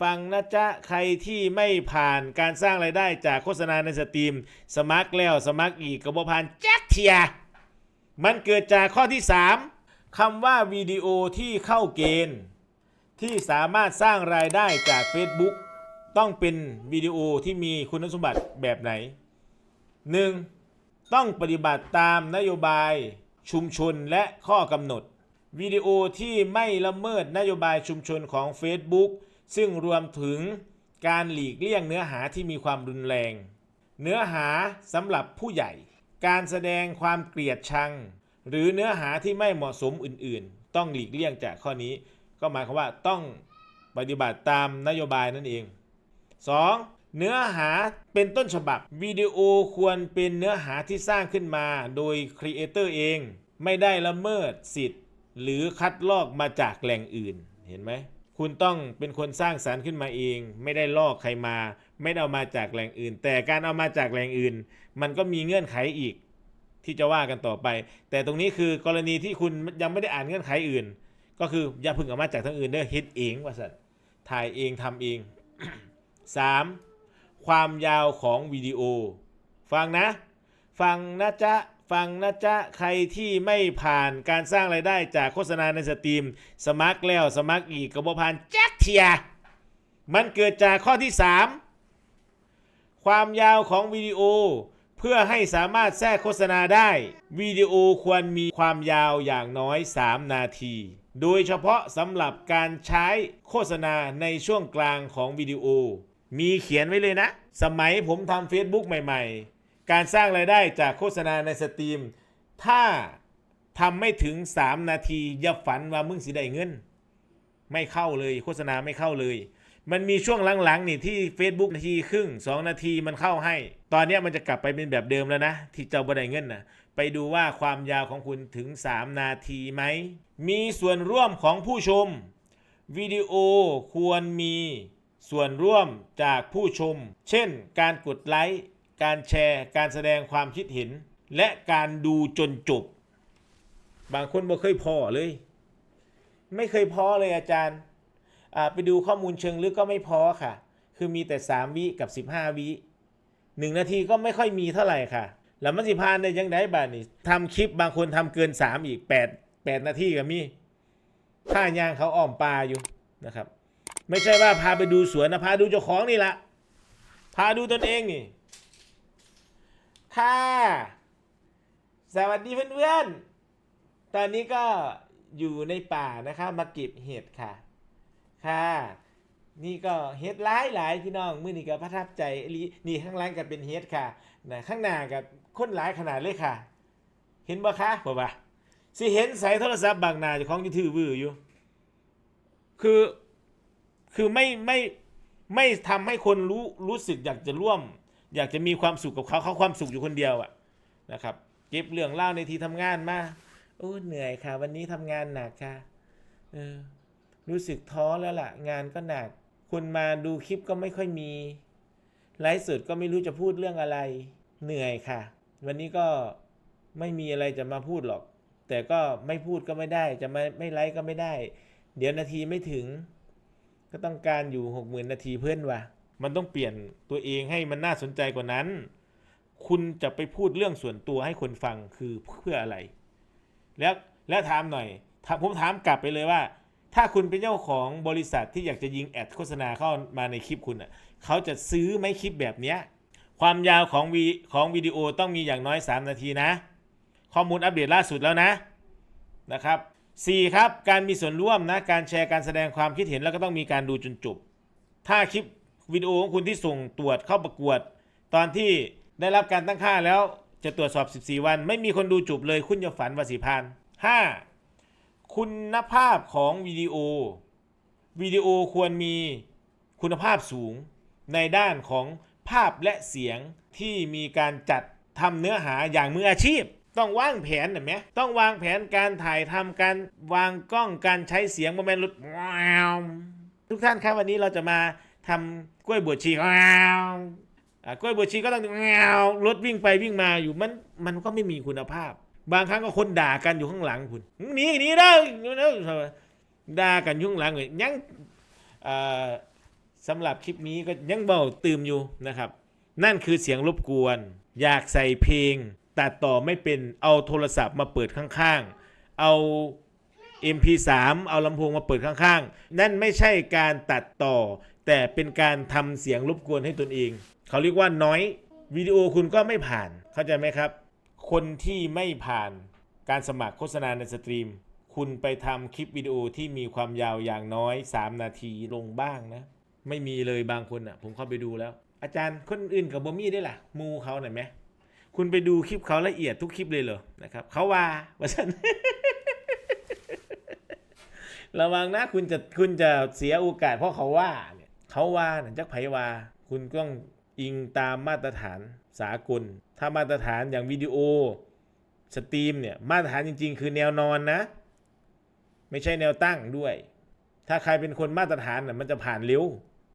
ฟังนะจ๊ะ ใครที่ไม่ผ่านการสร้างรายได้จากโฆษณาในสตรีม สมัครแล้วสมัครอีกกระบผ่านแจ็คเทีย มันเกิดจากข้อที่ 3คำว่าวิดีโอที่เข้าเกณฑ์ ที่สามารถสร้างรายได้จาก Facebook ต้องเป็นวิดีโอที่มีคุณสมบัติแบบไหน 1. ต้องปฏิบัติตามนโยบายชุมชนและข้อกำหนด วิดีโอที่ไม่ละเมิดนโยบายชุมชนของ Facebook ซึ่งรวมถึงการหลีกเลี่ยงเนื้อหาที่มีความรุนแรง เนื้อหาสำหรับผู้ใหญ่ การแสดงความเกลียดชัง หรือเนื้อหาที่ไม่เหมาะสมอื่นๆ ต้องหลีกเลี่ยงจากข้อนี้ ก็หมายความว่าต้องปฏิบัติตามนโยบายนั่นเอง 2. เนื้อหาเป็นต้นฉบับวิดีโอควรเป็นเนื้อหาที่สร้างขึ้นมาโดยครีเอเตอร์เอง ไม่ได้ละเมิดสิทธิ์ หรือคัดลอกมาจากแหล่งอื่นเห็นไหม คุณต้องเป็นคนสร้างสารรค์ขึ้นมาเอง ไม่ได้ลอกใครมา ไม่ได้เอามาจากแหล่งอื่น แต่การเอามาจากแหล่งอื่น มันก็มีเงื่อนไขอีก ที่จะว่ากันต่อไป แต่ตรงนี้คือกรณีที่คุณยังไม่ได้อ่านเงื่อนไขอื่น ก็คืออย่าพึ่งเอามาจากทางอื่นเด้อเฮ็ดเองว่าสัตว์ถ่ายเองทำเอง 3. ความยาวของวิดีโอ ฟังนะ ฟังนะจ๊ะ ฟังนะจ๊ะ ใครที่ไม่ผ่านการสร้างรายได้จากโฆษณาในสตรีม สมัครแล้วสมัครอีกกระบผ่านแจ็คเทีย มันเกิดจากข้อที่ 3 ความยาวของวิดีโอ เพื่อให้สามารถแทรกโฆษณาได้ วิดีโอควรมีความยาวอย่างน้อย 3 นาที โดยเฉพาะสำหรับการใช้โฆษณาในช่วงกลางของวิดีโอ มีเขียนไว้เลยนะ สมัยผมทำ Facebook ใหม่ ๆ การสร้างรายได้จากโฆษณาในสตรีม ถ้าทำไม่ถึง 3 นาทีอย่าฝันว่ามึงสิได้เงิน ไม่เข้าเลยโฆษณาไม่เข้าเลย มันมีช่วงหลังๆนี่ที่ Facebook นาทีครึ่ง 2 นาทีมันเข้าให้ ตอนนี้มันจะกลับไปเป็นแบบเดิมแล้วนะ ที่เจ้าบันไดเงินนะไปดูว่าความยาวของคุณถึง 3 นาทีไหม มีส่วนร่วมของผู้ชมวิดีโอควรมีส่วนร่วมจากผู้ชม เช่น การกดไลค์ การแชร์ การแสดงความคิดเห็น และการดูจนจบ บางคนบ่เคยพอเลย ไม่เคยพอเลยอาจารย์ไปดูข้อมูลเชิงลึกก็ไม่พอค่ะ คือมีแต่ 3 วิกับ 15 วิหนึ่งนาทีก็ไม่ค่อยมีเท่าไหร่ค่ะ แล้วมันสิพานได้ยังไงบ้านี่ทำคลิปบางคนทำเกิน 3 อีก 8 8 นาทีก็มีท่ายางเขาอ้อมปลาอยู่นะครับ ไม่ใช่ว่าพาไปดูสวนนะพาดูเจ้าของนี่ละพาดูตนเองนี่ ค่ะ สวัสดีเพื่อนๆ ตอนนี้ก็อยู่ในป่านะคะ มาเก็บเห็ดค่ะ ค่ะ นี่ก็เห็ดหลายหลายพี่น้องมื้อนี้ก็ประทับใจลีนี่ข้างหล่างก็เป็นเห็ดค่ะนะข้างหน้ากับคนหลายขนาดเลยค่ะ เห็นบ่คะบ่บ่าสิเห็นใส่โทรศัพท์บางหนาเจ้าของยู่ถือวืออยู่ คือคือไม่ไม่ไม่ทำให้คนรู้รู้สึกอยากจะร่วม อยากจะมีความสุขกับเขาเขาความสุขอยู่คนเดียวอะนะครับ เก็บเรื่องเล่าในที่ทำงานมาโอ้เหนื่อยค่ะ วันนี้ทำงานหนักค่ะเออรู้สึกท้อแล้วล่ะ งานก็หนักคนมาดูคลิปก็ไม่ค่อยมีไลฟ์สดก็ไม่รู้จะพูดเรื่องอะไร เหนื่อยค่ะ วันนี้ก็ไม่มีอะไรจะมาพูดหรอก แต่ก็ไม่พูดก็ไม่ได้ จะไม่ไม่ไลฟ์ก็ไม่ได้ เดี๋ยวนาทีไม่ถึง ก็ต้องการอยู่หกหมื่นนาทีเพื่อนว่ะ มันต้องเปลี่ยนตัวเองให้มันน่าสนใจกว่านั้น คุณจะไปพูดเรื่องส่วนตัวให้คนฟังคือเพื่ออะไร แล้วแล้วถามหน่อยผมถามกลับไปเลยว่า ถ้าคุณเป็นเจ้าของบริษัทที่อยากจะยิงแอดโฆษณาเข้ามาในคลิปคุณอะเขาจะซื้อไหมคลิปแบบเนี้ยความยาวของวีของวิดีโอต้องมีอย่างน้อย 3 นาทีนะ ข้อมูลอัปเดตล่าสุดแล้วนะนะครับ 4. ครับ การมีส่วนร่วมนะ การแชร์การแสดงความคิดเห็นแล้วก็ต้องมีการดูจนจบ ถ้าคลิป วิดีโอของคุณที่ส่งตรวจเข้าประกวด ตอนที่ได้รับการตั้งค่าแล้วจะตรวจสอบ 14 วัน ไม่มีคนดูจบเลยคุณจะฝันว่าสีพาน 5. คุณภาพของวิดีโอวิดีโอควรมีคุณภาพสูง ในด้านของภาพและเสียงที่มีการจัดทำเนื้อหาอย่างมืออาชีพ ต้องวางแผนเห็นไหมต้องวางแผนการถ่ายทำการวางกล้องการใช้เสียงโมเมนต์รถว้าวทุกท่านครับวันนี้เราจะมา ทำกล้วยบวชชีว้าวกล้วยบวชชีก็ต้องว้าวรถวิ่งไปวิ่งมาอยู่มันมันก็ไม่มีคุณภาพ บางครั้งก็คนด่ากันอยู่ข้างหลังคุณหนีหนีได้ด่ากันอยู่ข้างหลังเลยยังสำหรับคลิปนี้ก็ยังเบาตื่มอยู่นะครับ นั่นคือเสียงรบกวน อยากใส่เพลงตัดต่อไม่เป็นเอาโทรศัพท์มาเปิดข้างๆ เอา MP3 เอาลำโพงมาเปิดข้างๆ นั่นไม่ใช่การตัดต่อ แต่เป็นการทำเสียงรบกวนให้ตนเอง เขาเรียกว่าน้อยวิดีโอคุณก็ไม่ผ่าน เข้าใจไหมครับ คนที่ไม่ผ่านการสมัครโฆษณาในสตรีม คุณไปทำคลิปวิดีโอที่มีความยาวอย่างน้อย 3 นาทีลงบ้างนะ ไม่มีเลยบางคนอะ ผมเข้าไปดูแล้ว อาจารย์คนอื่นกับบอมี่ได้ล่ะ มูเขาหน่อยไหมคุณไปดูคลิปเขาละเอียดทุกคลิปเลยเหรอนะครับเขาว่าว่าฉันระวังนะคุณจะคุณจะเสียโอกาสเพราะเขาว่า เขาว่าเนี่ยจักไผว่า คุณต้องอิงตามมาตรฐานสากล ถ้ามาตรฐานอย่างวิดีโอสตรีมเนี่ยมาตรฐานจริง ๆ คือแนวนอนนะ ไม่ใช่แนวตั้งด้วย ถ้าใครเป็นคนมาตรฐานน่ะมันจะผ่านเร็ว